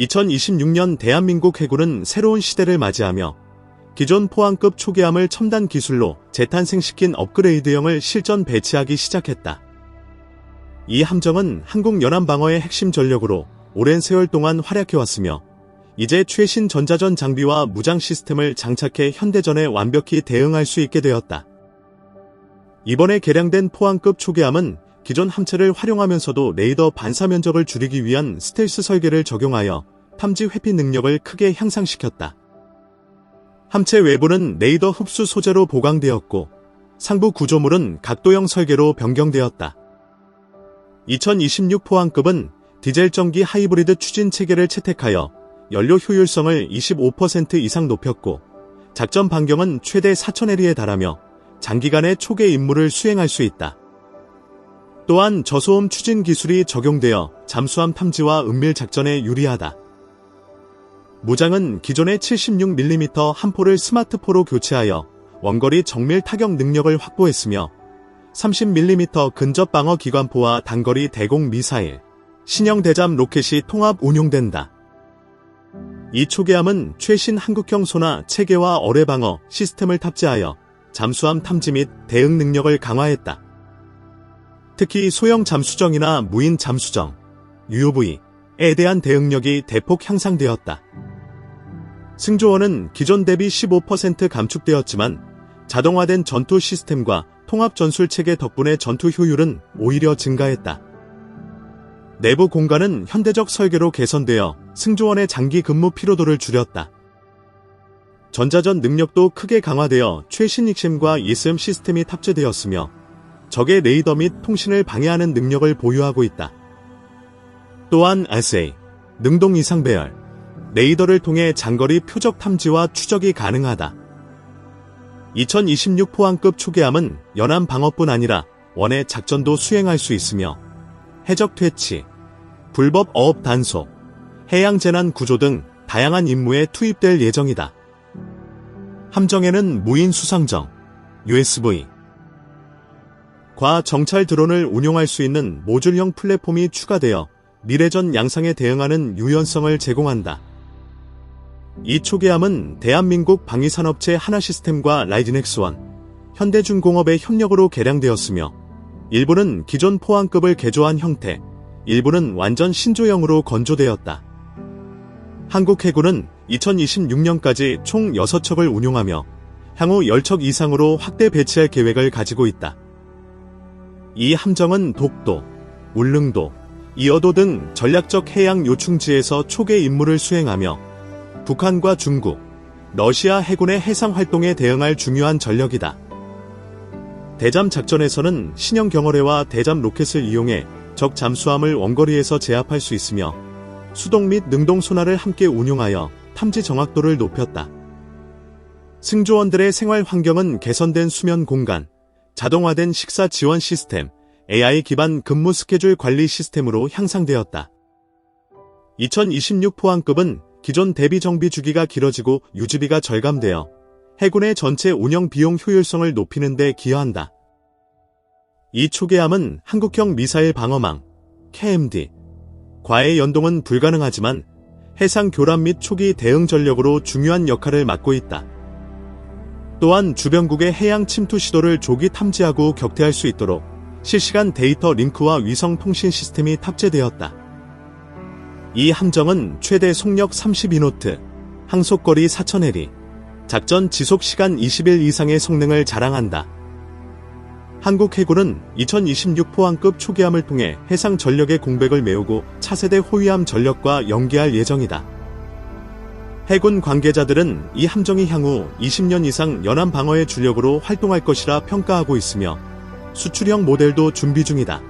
2026년 대한민국 해군은 새로운 시대를 맞이하며 기존 포항급 초계함을 첨단 기술로 재탄생시킨 업그레이드형을 실전 배치하기 시작했다. 이 함정은 한국 연안방어의 핵심 전력으로 오랜 세월 동안 활약해왔으며 이제 최신 전자전 장비와 무장 시스템을 장착해 현대전에 완벽히 대응할 수 있게 되었다. 이번에 개량된 포항급 초계함은 기존 함체를 활용하면서도 레이더 반사 면적을 줄이기 위한 스텔스 설계를 적용하여 탐지 회피 능력을 크게 향상시켰다. 함체 외부는 레이더 흡수 소재로 보강되었고 상부 구조물은 각도형 설계로 변경되었다. 2026 포항급은 디젤 전기 하이브리드 추진 체계를 채택하여 연료 효율성을 25% 이상 높였고 작전 반경은 최대 4,000L에 달하며 장기간의 초계 임무를 수행할 수 있다. 또한 저소음 추진 기술이 적용되어 잠수함 탐지와 은밀 작전에 유리하다. 무장은 기존의 76mm 한 포를 스마트포로 교체하여 원거리 정밀 타격 능력을 확보했으며 30mm 근접 방어 기관포와 단거리 대공 미사일, 신형 대잠 로켓이 통합 운용된다. 이 초계함은 최신 한국형 소나 체계와 어뢰 방어 시스템을 탑재하여 잠수함 탐지 및 대응 능력을 강화했다. 특히 소형 잠수정이나 무인 잠수정, UUV에 대한 대응력이 대폭 향상되었다. 승조원은 기존 대비 15% 감축되었지만 자동화된 전투 시스템과 통합 전술 체계 덕분에 전투 효율은 오히려 증가했다. 내부 공간은 현대적 설계로 개선되어 승조원의 장기 근무 피로도를 줄였다. 전자전 능력도 크게 강화되어 최신 익심과 이스음 시스템이 탑재되었으며 적의 레이더 및 통신을 방해하는 능력을 보유하고 있다. 또한 SA, 능동 이상 배열, 레이더를 통해 장거리 표적 탐지와 추적이 가능하다. 2026 포항급 초계함은 연안 방어뿐 아니라 원의 작전도 수행할 수 있으며 해적 퇴치, 불법 어업 단속, 해양 재난 구조 등 다양한 임무에 투입될 예정이다. 함정에는 무인 수상정, USB, 과 정찰 드론을 운용할 수 있는 모듈형 플랫폼이 추가되어 미래전 양상에 대응하는 유연성을 제공한다. 이 초계함은 대한민국 방위산업체 하나시스템과 라이진엑스원, 현대중공업의 협력으로 개량되었으며 일부는 기존 포항급을 개조한 형태, 일부는 완전 신조형으로 건조되었다. 한국 해군은 2026년까지 총 6척을 운용하며 향후 10척 이상으로 확대 배치할 계획을 가지고 있다. 이 함정은 독도, 울릉도, 이어도 등 전략적 해양 요충지에서 초계 임무를 수행하며 북한과 중국, 러시아 해군의 해상 활동에 대응할 중요한 전력이다. 대잠 작전에서는 신형 경어뢰와 대잠 로켓을 이용해 적 잠수함을 원거리에서 제압할 수 있으며 수동 및 능동 소나를 함께 운용하여 탐지 정확도를 높였다. 승조원들의 생활 환경은 개선된 수면 공간, 자동화된 식사 지원 시스템, AI 기반 근무 스케줄 관리 시스템으로 향상되었다. 2026 포항급은 기존 대비 정비 주기가 길어지고 유지비가 절감되어 해군의 전체 운영 비용 효율성을 높이는 데 기여한다. 이 초계함은 한국형 미사일 방어망, KMD, 과의 연동은 불가능하지만 해상 교란 및 초기 대응 전력으로 중요한 역할을 맡고 있다. 또한 주변국의 해양 침투 시도를 조기 탐지하고 격퇴할 수 있도록 실시간 데이터 링크와 위성 통신 시스템이 탑재되었다. 이 함정은 최대 속력 32노트, 항속거리 4000L이, 작전 지속 시간 20일 이상의 성능을 자랑한다. 한국 해군은 2026 포항급 초계함을 통해 해상 전력의 공백을 메우고 차세대 호위함 전력과 연계할 예정이다. 해군 관계자들은 이 함정이 향후 20년 이상 연안 방어의 주력으로 활동할 것이라 평가하고 있으며 수출형 모델도 준비 중이다.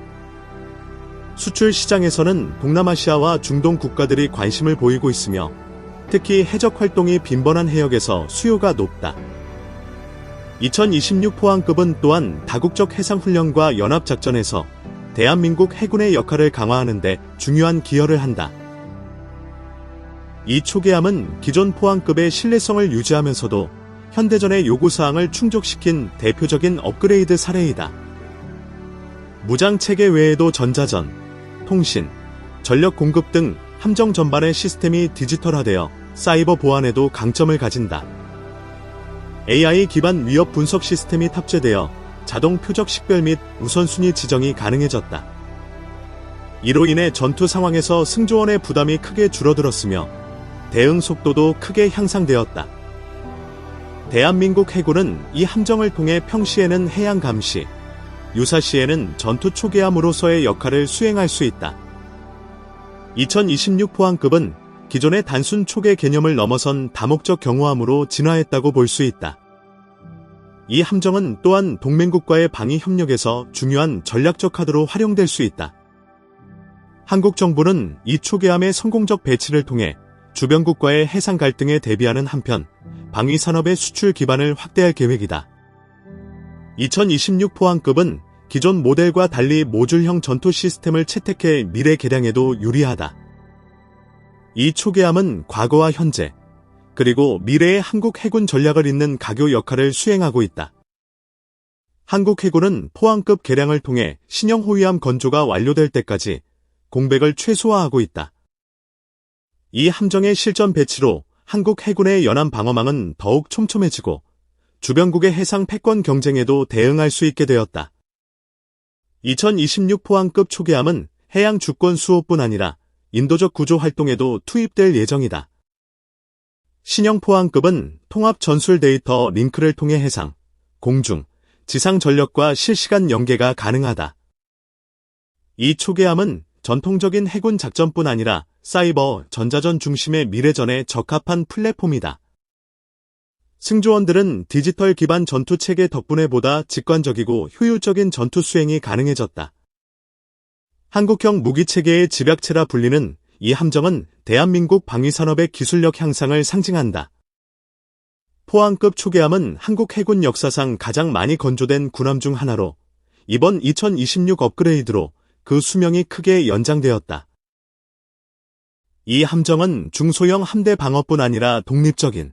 수출 시장에서는 동남아시아와 중동 국가들이 관심을 보이고 있으며 특히 해적 활동이 빈번한 해역에서 수요가 높다. 2026 포항급은 또한 다국적 해상훈련과 연합작전에서 대한민국 해군의 역할을 강화하는 데 중요한 기여를 한다. 이 초계함은 기존 포항급의 신뢰성을 유지하면서도 현대전의 요구사항을 충족시킨 대표적인 업그레이드 사례이다. 무장 체계 외에도 전자전, 통신, 전력 공급 등 함정 전반의 시스템이 디지털화되어 사이버 보안에도 강점을 가진다. AI 기반 위협 분석 시스템이 탑재되어 자동 표적 식별 및 우선순위 지정이 가능해졌다. 이로 인해 전투 상황에서 승조원의 부담이 크게 줄어들었으며 대응 속도도 크게 향상되었다. 대한민국 해군은 이 함정을 통해 평시에는 해양 감시, 유사시에는 전투 초기함으로서의 역할을 수행할 수 있다. 2026 포항급은 기존의 단순 초계 개념을 넘어선 다목적 경호함으로 진화했다고 볼 수 있다. 이 함정은 또한 동맹국과의 방위 협력에서 중요한 전략적 카드로 활용될 수 있다. 한국 정부는 이 초계함의 성공적 배치를 통해 주변국과의 해상 갈등에 대비하는 한편 방위 산업의 수출 기반을 확대할 계획이다. 2026 포항급은 기존 모델과 달리 모듈형 전투 시스템을 채택해 미래 개량에도 유리하다. 이 초계함은 과거와 현재, 그리고 미래의 한국 해군 전략을 잇는 가교 역할을 수행하고 있다. 한국 해군은 포항급 개량을 통해 신형 호위함 건조가 완료될 때까지 공백을 최소화하고 있다. 이 함정의 실전 배치로 한국 해군의 연안 방어망은 더욱 촘촘해지고 주변국의 해상 패권 경쟁에도 대응할 수 있게 되었다. 2026 포항급 초계함은 해양 주권 수호뿐 아니라 인도적 구조 활동에도 투입될 예정이다. 신형 포항급은 통합 전술 데이터 링크를 통해 해상, 공중, 지상 전력과 실시간 연계가 가능하다. 이 초계함은 전통적인 해군 작전뿐 아니라 사이버, 전자전 중심의 미래전에 적합한 플랫폼이다. 승조원들은 디지털 기반 전투 체계 덕분에 보다 직관적이고 효율적인 전투 수행이 가능해졌다. 한국형 무기 체계의 집약체라 불리는 이 함정은 대한민국 방위산업의 기술력 향상을 상징한다. 포항급 초계함은 한국 해군 역사상 가장 많이 건조된 군함 중 하나로 이번 2026 업그레이드로 그 수명이 크게 연장되었다. 이 함정은 중소형 함대 방어뿐 아니라 독립적인